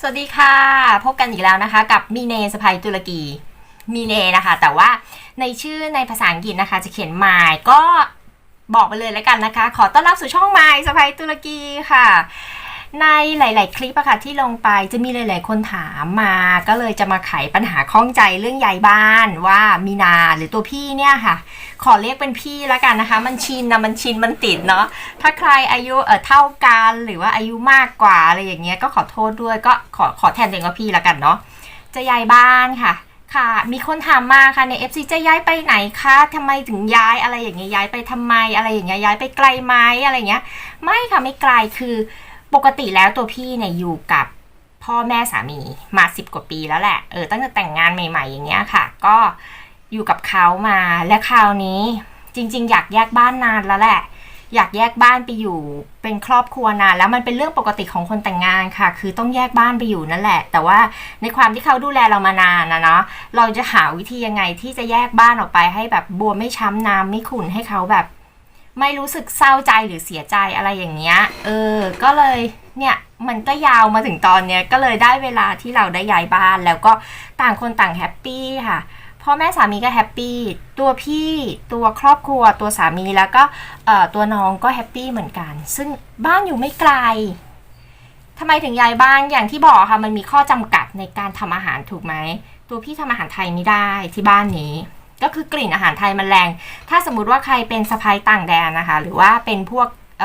สวัสดีค่ะ พบกันอีกแล้วนะคะ กับมีเนสภัยตุรกีมีเนนะคะ แต่ว่าในชื่อในภาษาอังกฤษนะคะ จะเขียนมายก็บอกไปเลยแล้วกันนะคะ ขอต้อนรับสู่ช่องมายสภัยตุรกีค่ะ ในหลาย ๆ คลิปอะค่ะที่ลงไปจะมีหลาย ๆ คนถามมา ก็เลยจะมาไขปัญหาข้องใจเรื่องยายบ้านว่ามีนาหรือตัวพี่เนี่ยค่ะ ขอเรียกเป็นพี่แล้วกันนะคะ มันชินนะมันชินมันติดเนาะถ้าใครอายุเออเท่ากันหรือว่าอายุมากกว่าอะไรอย่างเงี้ยก็ขอโทษด้วยก็ขอขอแทนตัวเองว่าพี่แล้วกันเนาะจะย้ายบ้านค่ะค่ะ มีคนถามมาค่ะใน FC จะย้ายไปไหนคะทำไมถึงย้ายอะไรอย่างเงี้ยย้ายไปทำไมอะไรอย่างเงี้ยย้ายไปไกลไหมอะไรเงี้ย ไม่ค่ะไม่ไกลคือ ปกติแล้วตัวพี่เนี่ยอยู่กับพ่อแม่สามีมาสิบกว่าปีแล้วแหละ เออ ตั้งแต่แต่งงานใหม่ ๆ อย่างเงี้ยค่ะ ก็อยู่กับเขามา และคราวนี้จริง ๆ อยากแยกบ้านนานแล้วแหละ อยากแยกบ้านไปอยู่เป็นครอบครัวนานแล้วมันเป็นเรื่องปกติของคนแต่งงานค่ะ คือต้องแยกบ้านไปอยู่นั่นแหละ แต่ว่าในความที่เขาดูแลเรามานานนะเนาะ เราจะหาวิธียังไงที่จะแยกบ้านออกไปให้แบบบัวไม่ช้ำน้ำไม่ขุ่นให้เขาแบบ ไม่รู้สึกเศร้าใจหรือเสียใจอะไรอย่างเงี้ย เออ ก็เลยเนี่ยมันก็ยาวมาถึงตอนเนี้ยก็เลยได้เวลาที่เราได้ย้ายบ้าน แล้วก็ต่างคนต่างแฮปปี้ค่ะพ่อแม่สามีก็แฮปปี้ ตัวพี่ตัวครอบครัว ตัวสามีแล้วก็เอ่อตัวน้องก็แฮปปี้เหมือนกัน ซึ่งบ้านอยู่ไม่ไกลทำไมถึงย้ายบ้านอย่างที่บอกค่ะมันมีข้อจำกัดในการทำอาหารถูกไหมตัวพี่ทำอาหารไทยไม่ได้ที่บ้านนี้ ก็คือกลิ่นอาหารไทยมันแรง ถ้าสมมุติว่าใครเป็นสะพายต่างแดนนะคะ หรือว่าเป็นพวกเ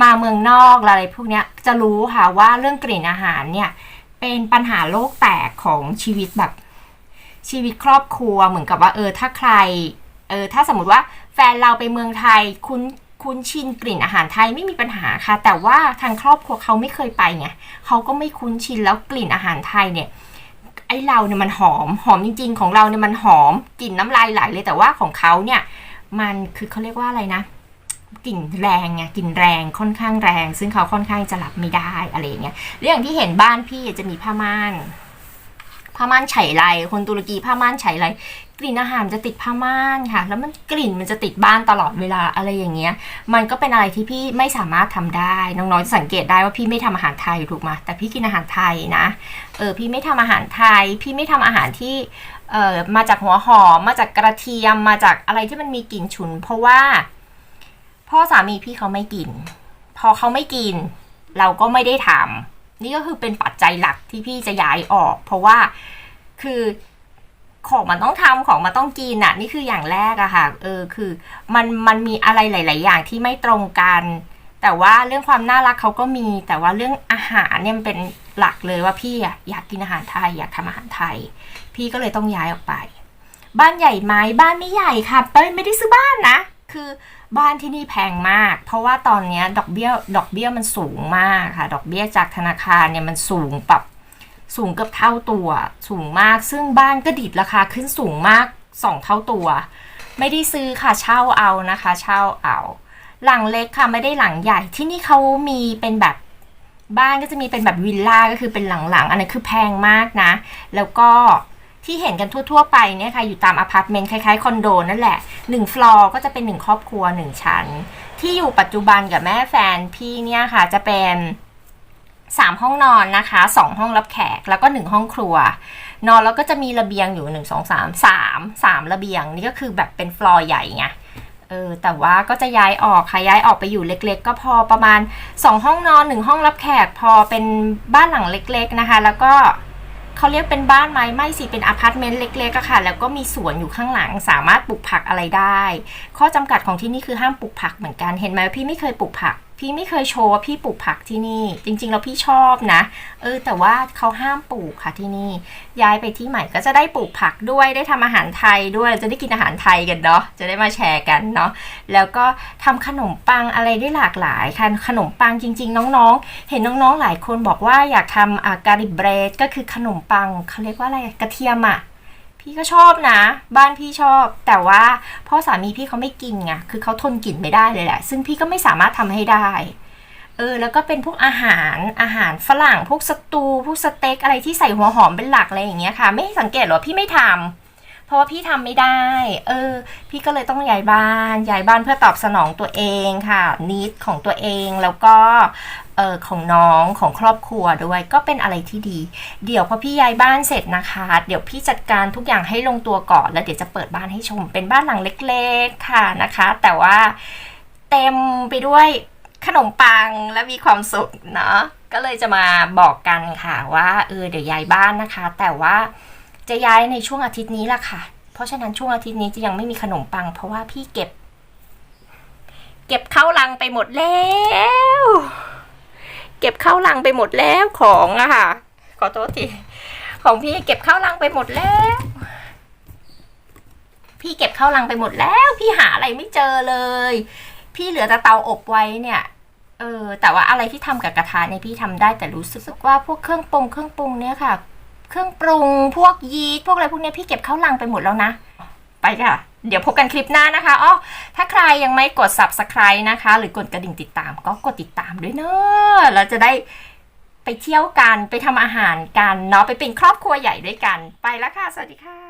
มาเมืองนอกอะไรพวกนี้จะรู้ค่ะว่าเรื่องกลิ่นอาหารเนี่ยเป็นปัญหาโลกแตกของชีวิตแบบชีวิตครอบครัวเหมือนกับว่าเออถ้าใครเออถ้าสมมติว่าแฟนเราไปเมืองไทยคุ้นคุ้นชินกลิ่นอาหารไทยไม่มีปัญหาค่ะ แต่ว่าทางครอบครัวเขาไม่เคยไปไงเขาก็ไม่คุ้นชินแล้วกลิ่นอาหารไทยเนี่ย ไอเราเนี่ยมันหอมหอมจริง ๆ ของเราเนี่ยมันหอมกลิ่นน้ำลายไหลเลยแต่ว่าของเขาเนี่ย มันคือเขาเรียกว่าอะไรนะกลิ่นแรงไงกลิ่นแรงค่อนข้างแรง ซึ่งเขาค่อนข้างจะหลับไม่ได้อะไรอย่างเงี้ยเรื่องที่เห็นบ้านพี่จะมีผ้าม่าน ผ้าม่านไฉไลคนตุรกีผ้าม่านไฉไลกลิ่นอาหารจะติดผ้าม่านค่ะ แล้วมันกลิ่นมันจะติดบ้านตลอดเวลาอะไรอย่างเงี้ย มันก็เป็นอะไรที่พี่ไม่สามารถทำได้น้องๆจะสังเกตได้ว่าพี่ไม่ทำอาหารไทยถูกไหมแต่พี่กินอาหารไทยนะเออพี่ไม่ทำอาหารไทย พี่ไม่ทำอาหารที่เอ่อมาจากหัวหอมมาจากกระเทียมมาจากอะไรที่มันมีกลิ่นฉุน เพราะว่า พ่อสามีพี่เขาไม่กิน พอเขาไม่กิน เราก็ไม่ได้ทำ นี่ก็คือเป็นปัจจัยหลักที่พี่จะย้ายออก เพราะว่าคือของมันต้องทำของมันต้องกินอะนี่คืออย่างแรกอะค่ะเออคือมันมันมีอะไรหลาย ๆ อย่างที่ไม่ตรงกัน แต่ว่าเรื่องความน่ารักเขาก็มี แต่ว่าเรื่องอาหารเนี่ยมันเป็นหลักเลยว่าพี่อะอยากกินอาหารไทย อยากทำอาหารไทย พี่ก็เลยต้องย้ายออกไป บ้านใหญ่ไหมบ้านไม่ใหญ่ค่ะไม่ไม่ได้ซื้อบ้านนะ คือบ้านที่นี่แพงมาก เพราะว่าตอนนี้ดอกเบี้ยดอกเบี้ยมันสูงมากค่ะ ดอกเบี้ยจากธนาคารเนี่ยมันสูงปรับสูงเกือบเท่าตัวสูงมาก ซึ่งบ้านก็ดิดราคาขึ้นสูงมากสองเท่าตัว ไม่ได้ซื้อค่ะเช่าเอานะคะ เช่าเอา หลังเล็กค่ะไม่ได้หลังใหญ่ที่นี่เขามีเป็นแบบบ้านก็จะมีเป็นแบบวิลล่าก็คือเป็นหลังๆ อันนั้นคือแพงมากนะ แล้วก็ ที่เห็นกันทั่ว ๆ ไปเนี่ยค่ะอยู่ตามอพาร์ตเมนต์คล้ายๆคอนโดนั่นแหละหนึ่งฟลอร์ก็จะเป็นหนึ่งครอบครัวหนึ่งชั้น ที่อยู่ปัจจุบันกับแม่แฟนพี่เนี่ยค่ะจะเป็นสามห้องนอนนะคะสองห้องรับแขกแล้วก็หนึ่งห้องครัว นอนแล้วก็จะมีระเบียงอยู่หนึ่งสองสามสามสามระเบียง นี่ก็คือแบบเป็นฟลอร์ใหญ่ไงเออแต่ว่าก็จะย้ายออกค่ะย้ายออกไปอยู่เล็กๆ ก็พอประมาณ 2 ห้องนอน 1 ห้องรับแขกพอเป็นบ้านหลังเล็ก ๆนะคะ แล้วก็ เขาเรียกเป็นบ้านไม้ไม่สิเป็นอพาร์ตเมนต์เล็กๆอะค่ะ แล้วก็มีสวนอยู่ข้างหลังสามารถปลูกผักอะไรได้ ข้อจำกัดของที่นี่คือห้ามปลูกผักเหมือนกันเห็นไหมพี่ไม่เคยปลูกผัก พี่ไม่เคยโชว์ว่าพี่ปลูกผักที่นี่ จริงๆแล้วพี่ชอบนะ เออ แต่ว่าเขาห้ามปลูกค่ะที่นี่ ย้ายไปที่ใหม่ก็จะได้ปลูกผักด้วยได้ทำอาหารไทยด้วยจะได้กินอาหารไทยกันเนาะจะได้มาแชร์กันเนาะแล้วก็ทำขนมปังอะไรได้หลากหลายค่ะขนมปังจริง ๆ น้องๆ เห็นน้องๆหลายคนบอกว่าอยากทำอาการิเบรดก็คือขนมปังเขาเรียกว่าอะไรกระเทียมอะ พี่ก็ชอบนะ บ้านพี่ชอบ แต่ว่าพ่อสามีพี่เขาไม่กินไงคือเขาทนกลิ่นไม่ได้เลยแหละ ซึ่งพี่ก็ไม่สามารถทำให้ได้เออแล้วก็เป็นพวกอาหารอาหารฝรั่ง พวกสตู พวกสเต็กอะไรที่ใส่หัวหอมเป็นหลักอะไรอย่างเงี้ยค่ะ ไม่สังเกตหรอพี่ไม่ทำ เพราะว่าพี่ทำไม่ได้ เออ พี่ก็เลยต้องย้ายบ้านย้ายบ้านเพื่อตอบสนองตัวเองค่ะนิดของตัวเองแล้วก็เออของน้องของครอบครัวด้วยก็เป็นอะไรที่ดี เดี๋ยวพอพี่ย้ายบ้านเสร็จนะคะ เดี๋ยวพี่จัดการทุกอย่างให้ลงตัวก่อน แล้วเดี๋ยวจะเปิดบ้านให้ชม เป็นบ้านหลังเล็ก ๆค่ะนะคะ แต่ว่าเต็มไปด้วยขนมปังและมีความสุขเนาะก็เลยจะมาบอกกันค่ะว่าเออเดี๋ยวย้ายบ้านนะคะ แต่ว่า จะย้ายในช่วงอาทิตย์นี้ละค่ะ เพราะฉะนั้นช่วงอาทิตย์นี้จะยังไม่มีขนมปัง เพราะว่าพี่เก็บ เก็บเข้าลังไปหมดแล้ว เก็บเข้าลังไปหมดแล้วของอะค่ะ ขอโทษทีของพี่เก็บเข้าลังไปหมดแล้ว พี่เก็บเข้าลังไปหมดแล้ว พี่หาอะไรไม่เจอเลย พี่เหลือแต่เตาอบไว้เนี่ยเออแต่ว่าอะไรที่ทำกับกระทะเนี่ยพี่ทำได้แต่รู้สึกว่าพวกเครื่องปรุงเครื่องปรุงเนี่ยค่ะ เครื่องปรุง พวกยีสต์พวกอะไรพวกนี้พี่เก็บเข้าลังไปหมดแล้วนะ ไปค่ะ เดี๋ยวพบกันคลิปหน้านะคะอ๋อถ้าใครยังไม่กด subscribe นะคะ หรือกดกระดิ่งติดตาม ก็กดติดตามด้วยเนอะเราจะได้ไปเที่ยวกันไปทำอาหารกันเนาะไปเป็นครอบครัวใหญ่ด้วยกัน ไปแล้วค่ะ สวัสดีค่ะ